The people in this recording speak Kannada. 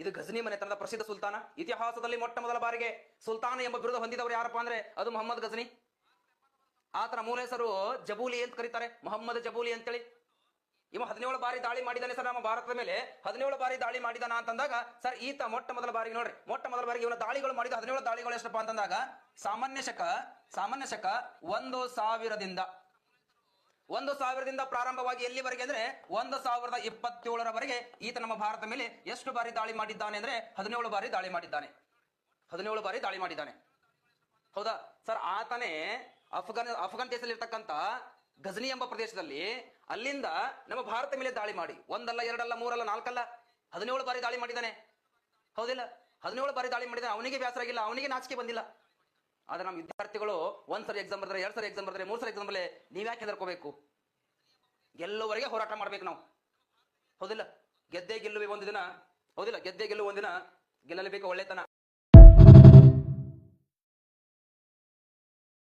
ಇದು ಗಜನಿ ಮನೆತನದ ಪ್ರಸಿದ್ಧ ಸುಲ್ತಾನ? ಇತಿಹಾಸದಲ್ಲಿ ಮೊಟ್ಟ ಮೊದಲ ಬಾರಿಗೆ ಸುಲ್ತಾನ ಎಂಬ ಬಿರುದು ಹೊಂದಿದವರು ಯಾರಪ್ಪ ಅಂದ್ರೆ ಅದು ಮೊಹಮ್ಮದ್ ಗಜನಿ. ಆತನ ಮೂಲ ಹೆಸರು ಜಬೂಲಿ ಅಂತ ಕರೀತಾರೆ, ಮೊಹಮ್ಮದ್ ಜಬೂಲಿ ಅಂತೇಳಿ. ಇವ ಹದಿನೇಳು ಬಾರಿ ದಾಳಿ ಮಾಡಿದಾನೆ ಸರ್, ನಮ್ಮ ಭಾರತದ ಮೇಲೆ ಹದಿನೇಳು ಬಾರಿ ದಾಳಿ ಮಾಡಿದಾನ ಅಂತಂದಾಗ ಸರ್, ಈತ ಮೊಟ್ಟ ಮೊದಲ ಬಾರಿಗೆ ನೋಡ್ರಿ, ಮೊಟ್ಟ ಮೊದಲ ಬಾರಿಗೆ ಇವನ ದಾಳಿಗಳು ಮಾಡಿದ ಹದಿನೇಳು ದಾಳಿಗಳು ಎಷ್ಟಪ್ಪ ಅಂತಂದಾಗ, ಸಾಮಾನ್ಯ ಶಕ ಸಾಮಾನ್ಯ ಶಕ ಒಂದು ಸಾವಿರದಿಂದ ಒಂದು ಸಾವಿರದಿಂದ ಪ್ರಾರಂಭವಾಗಿ ಎಲ್ಲಿವರೆಗೆ ಅಂದ್ರೆ ಒಂದು ಸಾವಿರದ ಇಪ್ಪತ್ತೇಳರವರೆಗೆ ಈತ ನಮ್ಮ ಭಾರತ ಮೇಲೆ ಎಷ್ಟು ಬಾರಿ ದಾಳಿ ಮಾಡಿದ್ದಾನೆ ಅಂದ್ರೆ ಹದಿನೇಳು ಬಾರಿ ದಾಳಿ ಮಾಡಿದ್ದಾನೆ. ಹದಿನೇಳು ಬಾರಿ ದಾಳಿ ಮಾಡಿದ್ದಾನೆ. ಹೌದಾ? ಸರ್, ಆತನೇ ಅಫ್ಘಾನ್ ಅಫ್ಘಾನ್ ದೇಶದಲ್ಲಿ ಇರ್ತಕ್ಕಂಥ ಗಜನಿ ಎಂಬ ಪ್ರದೇಶದಲ್ಲಿ ಅಲ್ಲಿಂದ ನಮ್ಮ ಭಾರತ ಮೇಲೆ ದಾಳಿ ಮಾಡಿ. ಒಂದಲ್ಲ, ಎರಡಲ್ಲ, ಮೂರಲ್ಲ, ನಾಲ್ಕಲ್ಲ ಹದಿನೇಳು ಬಾರಿ ದಾಳಿ ಮಾಡಿದ್ದಾನೆ. ಹೌದಿಲ್ಲ? ಹದಿನೇಳು ಬಾರಿ ದಾಳಿ ಮಾಡಿದ್ದಾನೆ. ಅವನಿಗೆ ಬೇಸರ ಆಗಿಲ್ಲ ಅವನಿಗೆ ನಾಚಿಕೆ ಬಂದಿಲ್ಲ. ಆದ್ರೆ ನಮ್ಮ ವಿದ್ಯಾರ್ಥಿಗಳು ಒಂದ್ ಸರಿ ಎಕ್ಸಾಮ್ ಬರ್ದ್ರೆ, ಎರಡ್ ಸರಿ ಎಕ್ಸಾಮ್ ಬರೆದ್ರೆ, ಮೂರ್ ಸರಿ ಎಕ್ಸಾಮ್ ನೀವು ಯಾಕೆ ಹೆದರ್ಕೋಬೇಕು? ಗೆಲ್ಲುವರೆಗೆ ಹೋರಾಟ ಮಾಡ್ಬೇಕು ನಾವು. ಹೌದಿಲ್ಲ? ಗೆದ್ದೆ ಗೆಲ್ಲುವೆ ಒಂದು ದಿನ ಹೌದಿಲ್ಲ? ಗೆದ್ದೆ ಗೆಲ್ಲುವ ಒಂದಿನ. ಗೆಲ್ಲಲೇಬೇಕು ಒಳ್ಳೆತನ.